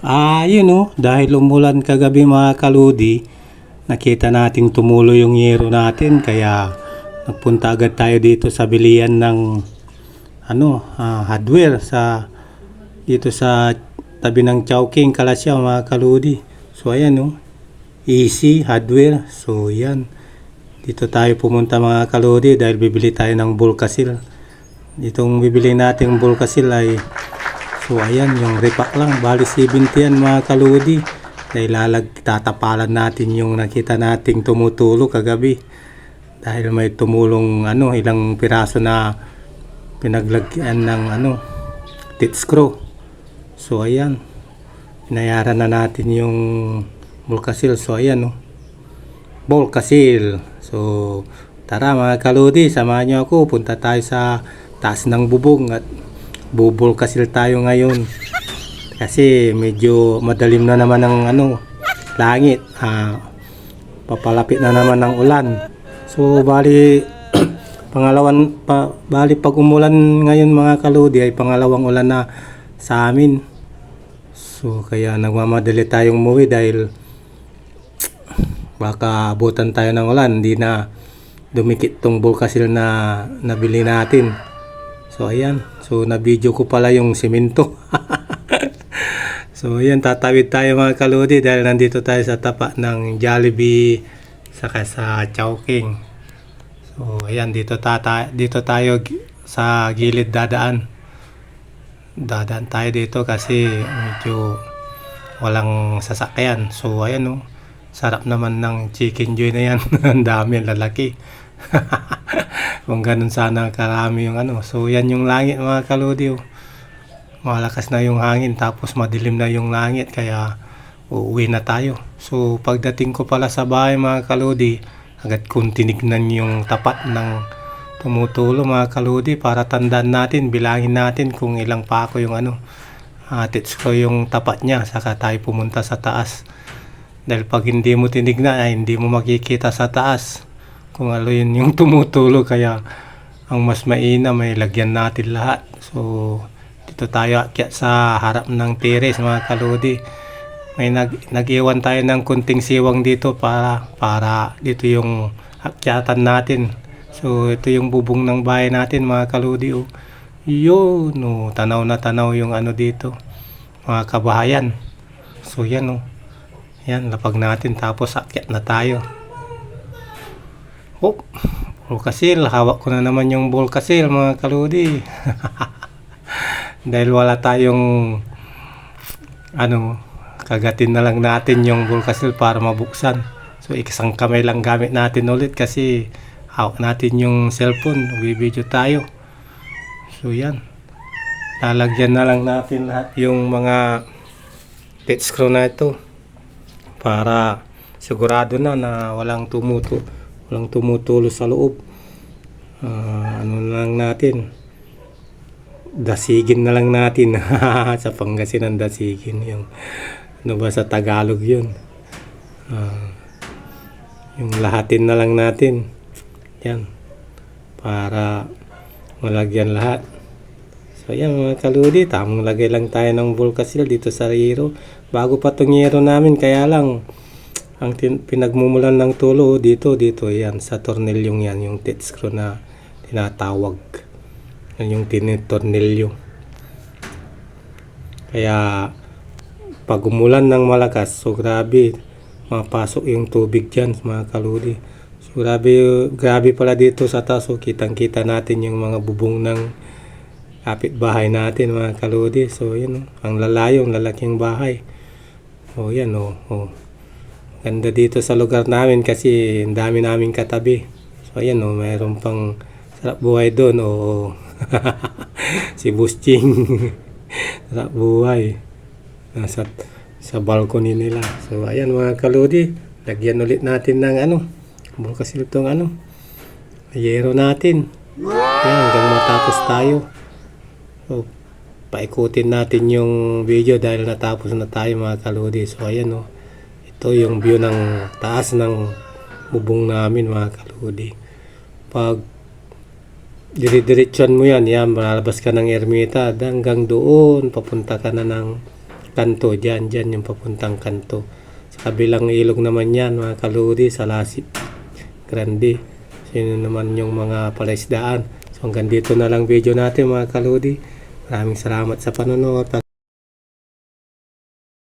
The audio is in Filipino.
Ah, yun oh, dahil umulan kagabi mga kaludi, nakita nating tumulo yung yero natin kaya nagpunta agad tayo dito sa bilian ng ano, ah, hardware sa dito sa tabi ng Chowking, Kalasyaw mga kaludi. So ayan oh, easy hardware. So yan, dito tayo pumunta mga kaludi dahil bibili tayo ng Bulkasil. Ditong bibili nating Bulkasil ay So ayan, yung repack lang, bali 70 yan mga kaludi. Dahil lalag, tatapalan natin yung nakita nating tumutulo kagabi. Dahil may tumulong ano, ilang piraso na pinaglagyan ng ano, tit screw. So ayan, pinayaran na natin yung bulkasil. So ayan oh, bulkasil. So tara mga kaludi, samahan nyo ako. Punta tayo sa taas ng bubong at bubol kasil tayo ngayon. Kasi medyo madalim na naman ang ano langit. Ah, papalapit na naman ng ulan. So bali pangalawan pa, bali pag umulan ngayon mga kaludi ay pangalawang ulan na sa amin. So kaya nagmamadali tayong umuwi dahil baka abutan tayo ng ulan. Hindi na dumikit tong bulkasil na nabili natin So ayan, so na-video ko pala yung simento. so ayan, tatawid tayo mga kaludi dahil nandito tayo sa tapa ng Jollibee saka sa Chowking. So ayan, dito, tata dito tayo sa gilid dadaan. Dadaan tayo dito kasi medyo walang sasakyan. So ayan oh, sarap naman ng chicken joy na yan. Ang dami, lalaki. Kung ganun sana karami yung ano. So yan yung langit mga kaludi. oh. Malakas na yung hangin tapos madilim na yung langit kaya uuwi na tayo. So pagdating ko pala sa bahay mga kaludi, agad kong tinignan yung tapat ng tumutulo mga kaludi para tandaan natin, bilangin natin kung ilang pa ako yung ano. Atits ko yung tapat niya saka tayo pumunta sa taas. Dahil pag hindi mo tinignan ay hindi mo makikita sa taas kung ano yun yung tumutulo kaya ang mas maina may lagyan natin lahat. So dito tayo akyat sa harap ng terrace mga kaludi may nag nag-iwan tayo ng kunting siwang dito para para dito yung akyatan natin. So ito yung bubong ng bahay natin mga kaludi oh. yun oh, tanaw na tanaw yung ano dito mga kabahayan. So yan oh. Yan lapag natin tapos akyat na tayo Oh, Bulkasil. Hawak ko na naman yung Bulkasil mga kaludi. Dahil wala tayong ano, kagatin na lang natin yung Bulkasil para mabuksan. So, isang kamay lang gamit natin ulit kasi hawak natin yung cellphone. Bibideo tayo. So, yan. Lalagyan na lang natin lahat yung mga pet screw na ito para sigurado na na walang tumuto walang tumutulo sa loob. Ah, ano na lang natin. Dasigin na lang natin. sa Pangasinan dasigin yung ano ba sa Tagalog yun. Ah, yung lahatin na lang natin. Yan. Para malagyan lahat. So yan mga kaludi, tamang lagay lang tayo ng Volcasil dito sa Riro. Bago pa tong namin, kaya lang ang tin- pinagmumulan ng tulo dito dito yan sa tornilyong yan yung tit screw na tinatawag. Yan yung tinitornilyo. Kaya pag umulan ng malakas so grabe mapasok yung tubig dyan mga kaludi. So grabe grabe pala dito sa taas so kitang kita natin yung mga bubong ng kapitbahay natin mga kaludi. So yun oh, ang lalayo ang lalaking bahay. Oh yan oh, oh. Ganda dito sa lugar namin kasi ang dami naming katabi. So ayan oh, mayroon pang sarap buhay doon. Oh. si Busting. sarap buhay. Nasa sa balcony nila. So ayan mga kaludi, lagyan ulit natin ng ano. Bukas itong ano. Yero natin. Ayan, hanggang matapos tayo. So, paikutin natin yung video dahil natapos na tayo mga kaludi. So ayan oh. Ito yung view ng taas ng bubong namin mga kaludi. Pag dire-diretsyon mo yan, yan, malalabas ka ng ermita hanggang doon, papunta ka na ng kanto. Diyan, diyan yung papuntang kanto. Sa kabilang ilog naman yan, mga kaludi, sa Lasip Grande. Sino naman yung mga palaisdaan. So hanggang dito na lang video natin mga kaludi. Maraming salamat sa panonood.